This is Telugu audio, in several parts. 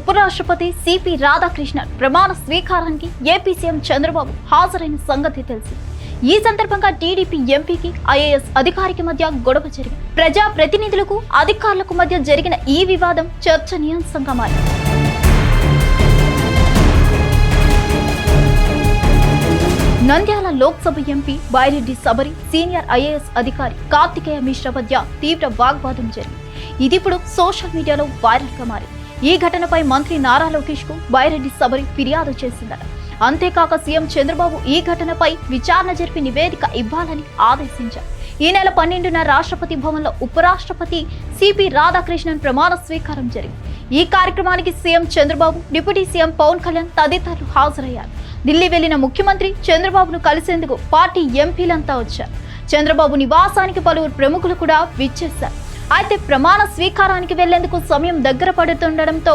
ఉపరాష్ట్రపతి సిపి రాధాకృష్ణన్ ప్రమాణ స్వీకారానికి ఏపీ సీఎం చంద్రబాబు హాజరైన సంగతి తెలిసి ఈ సందర్భంగా టీడీపీ ఎంపీకి ఐఏఎస్ అధికారికి మధ్య గొడవ జరిగింది. ప్రజా ప్రతినిధులకు అధికారులకు మధ్య జరిగిన ఈ వివాదం చర్చనీయాంశంగా మారింది. Nandyal Lok Sabha MP Byreddy Sabari senior IAS అధికారి కార్తికేయ మిశ్రా మధ్య తీవ్ర వాగ్వాదం జరిగింది. ఇది ఇప్పుడు సోషల్ మీడియాలో వైరల్గా మారింది. ఈ ఘటనపై మంత్రి నారా లోకేష్కు బైరెడ్డి సబరి ఫిర్యాదు చేసిందట. అంతేకాక సీఎం చంద్రబాబు ఈ ఘటనపై విచారణ జరిపి నివేదిక ఇవ్వాలని ఆదేశించారు. ఈ నెల పన్నెండున రాష్ట్రపతి భవన్లో ఉపరాష్ట్రపతి సిపి రాధాకృష్ణన్ ప్రమాణ స్వీకారం జరిగింది. ఈ కార్యక్రమానికి CM Chandrababu deputy CM Pawan Kalyan తదితరులు హాజరయ్యారు. ఢిల్లీ వెళ్ళిన ముఖ్యమంత్రి చంద్రబాబును కలిసేందుకు పార్టీ ఎంపీలంతా వచ్చారు. చంద్రబాబు నివాసానికి పలువురు ప్రముఖులు కూడా విచ్చేశారు. అయితే ప్రమాణ స్వీకారానికి వెళ్ళేందుకు సమయం దగ్గర పడుతుండటంతో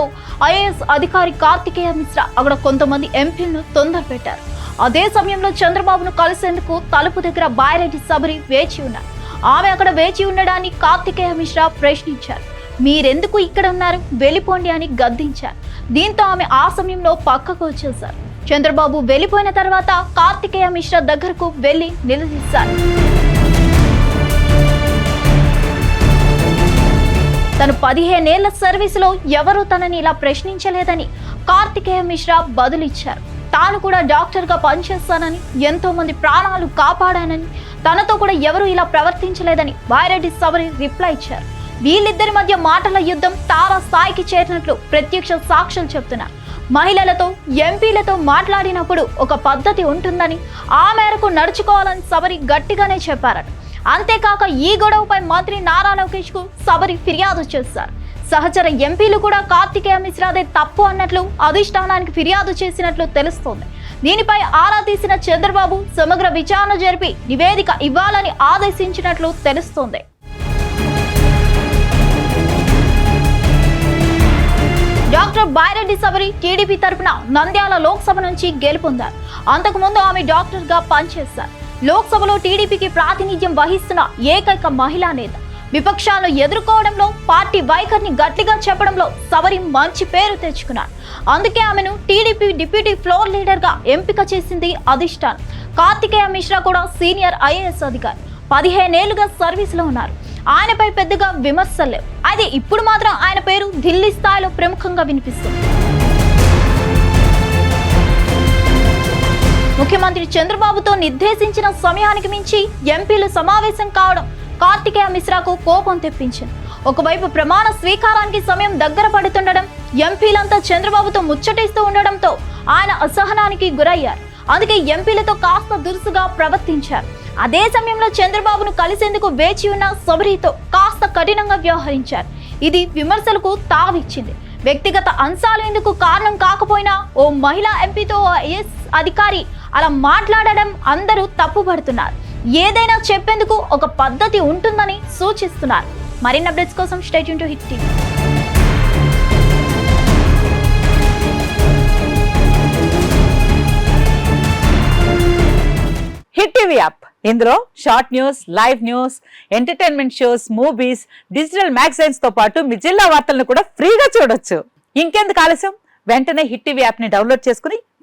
ఐఏఎస్ అధికారి కార్తికేయ మిశ్రా అక్కడ కొంతమంది ఎంపీలను తొందర పెట్టారు అదే సమయంలో చంద్రబాబును కలిసేందుకు తలుపు దగ్గర బాయిరెడ్డి సబరి వేచి ఉన్నారు. ఆమె అక్కడ వేచి ఉండడాన్ని కార్తికేయ మిశ్రా ప్రశ్నించారు. మీరెందుకు ఇక్కడ ఉన్నారు? వెళ్ళిపోండి అని గద్దించారు. దీంతో ఆమె ఆ సమయంలో పక్కకు వచ్చేశారు. చంద్రబాబు వెళ్ళిపోయిన తర్వాత కార్తికేయ మిశ్రా దగ్గరకు వెళ్ళి నిలదీశారు. తను పదిహేనేళ్ళ సర్వీసులో ఎవరూ తనని ఇలా ప్రశ్నించలేదని కార్తికేయ మిశ్రా బదులిచ్చారు. తాను కూడా డాక్టర్గా పనిచేస్తానని ఎంతో మంది ప్రాణాలు కాపాడానని తనతో కూడా ఎవరూ ఇలా ప్రవర్తించలేదని వాయిరెడ్డి సవరి రిప్లై ఇచ్చారు. వీళ్ళిద్దరి మధ్య మాటల యుద్ధం తారా స్థాయికి చేరినట్లు ప్రత్యక్ష సాక్ష్యాలు చెప్తున్నారు మహిళలతో ఎంపీలతో మాట్లాడినప్పుడు ఒక పద్ధతి ఉంటుందని ఆ మేరకు నడుచుకోవాలని సవరి గట్టిగానే చెప్పారట. అంతేకాక ఈ గొడవపై మంత్రి నారా లోకేష్కు సబరి ఫిర్యాదు చేశారు. సహచర ఎంపీలు కూడా కార్తికేయ మిశ్రాదే తప్పు అన్నట్లు అధిష్టానానికి ఫిర్యాదు చేసినట్లు తెలుస్తోంది. దీనిపై ఆరా తీసిన చంద్రబాబు సమగ్ర విచారణ జరిపి నివేదిక ఇవ్వాలని ఆదేశించినట్లు తెలుస్తోంది. డాక్టర్ బాయిరెడ్డి సబరి టీడీపీ తరపున నంద్యాల లోక్సభ నుంచి గెలుపొందారు. అంతకుముందు ఆమె డాక్టర్గా పనిచేశారు. లోక్సభలో టీడీపీకి ప్రాతినిధ్యం వహిస్తున్న ఏకైక మహిళా నేత. విపక్షాలను ఎదుర్కోవడంలో పార్టీ వైఖరిని గట్టిగా చెప్పడంలో సవరి మంచి పేరు తెచ్చుకున్నారు. అందుకే ఆమెను టీడీపీ డిప్యూటీ ఫ్లోర్ లీడర్గా ఎంపిక చేసింది అధిష్టానం. కార్తికేయ మిశ్రా కూడా సీనియర్ ఐఏఎస్ అధికారి. పదిహేనేళ్ళుగా సర్వీస్లో ఉన్నారు. ఆయనపై పెద్దగా విమర్శలు లేవు. అయితే ఇప్పుడు మాత్రం ఆయన పేరు ఢిల్లీ స్థాయిలో ప్రముఖంగా వినిపిస్తుంది. ముఖ్యమంత్రి చంద్రబాబుతో నిర్దేశించిన సమయానికి మించి ఎంపీలు సమావేశం కావడం కార్తికేయ మిశ్రాకు కోపం తెప్పించింది. ఒకవైపు ప్రమాణ స్వీకారానికి సమయం దగ్గర పడుతుండడం ఎంపీలంతా చంద్రబాబుతో ముచ్చటిస్తూ ఉండడంతో ఆయన అసహనానికి గురయ్యారు. అందుకే ఎంపీలతో కాస్త దురుసుగా ప్రవర్తించారు. అదే సమయంలో చంద్రబాబును కలిసేందుకు వేచి ఉన్న సబరితో కాస్త కఠినంగా వ్యవహరించారు. ఇది విమర్శలకు తావిచ్చింది. వ్యక్తిగత అంశాలు ఎందుకు కారణం కాకపోయినా ఓ మహిళా ఎంపీతో ఓ అధికారి అలా మాట్లాడడం అందరూ తప్పుపడుతున్నారు. ఏదైనా చెప్పేందుకు ఒక పద్ధతి ఉంటుందని సూచిస్తున్నారు. మరిన్ని అప్డేట్స్ కోసం stay tuned to Hit TV. Hit TV app. ఇందులో short news live news entertainment shows movies digital మ్యాగజైన్స్తో పాటు మీ జిల్లా వార్తలను కూడా ఫ్రీగా చూడొచ్చు. ఇంకెందుకు ఆలస్యం? వెంటనే హిట్ టీవీ యాప్ని డౌన్లోడ్ చేసుకుని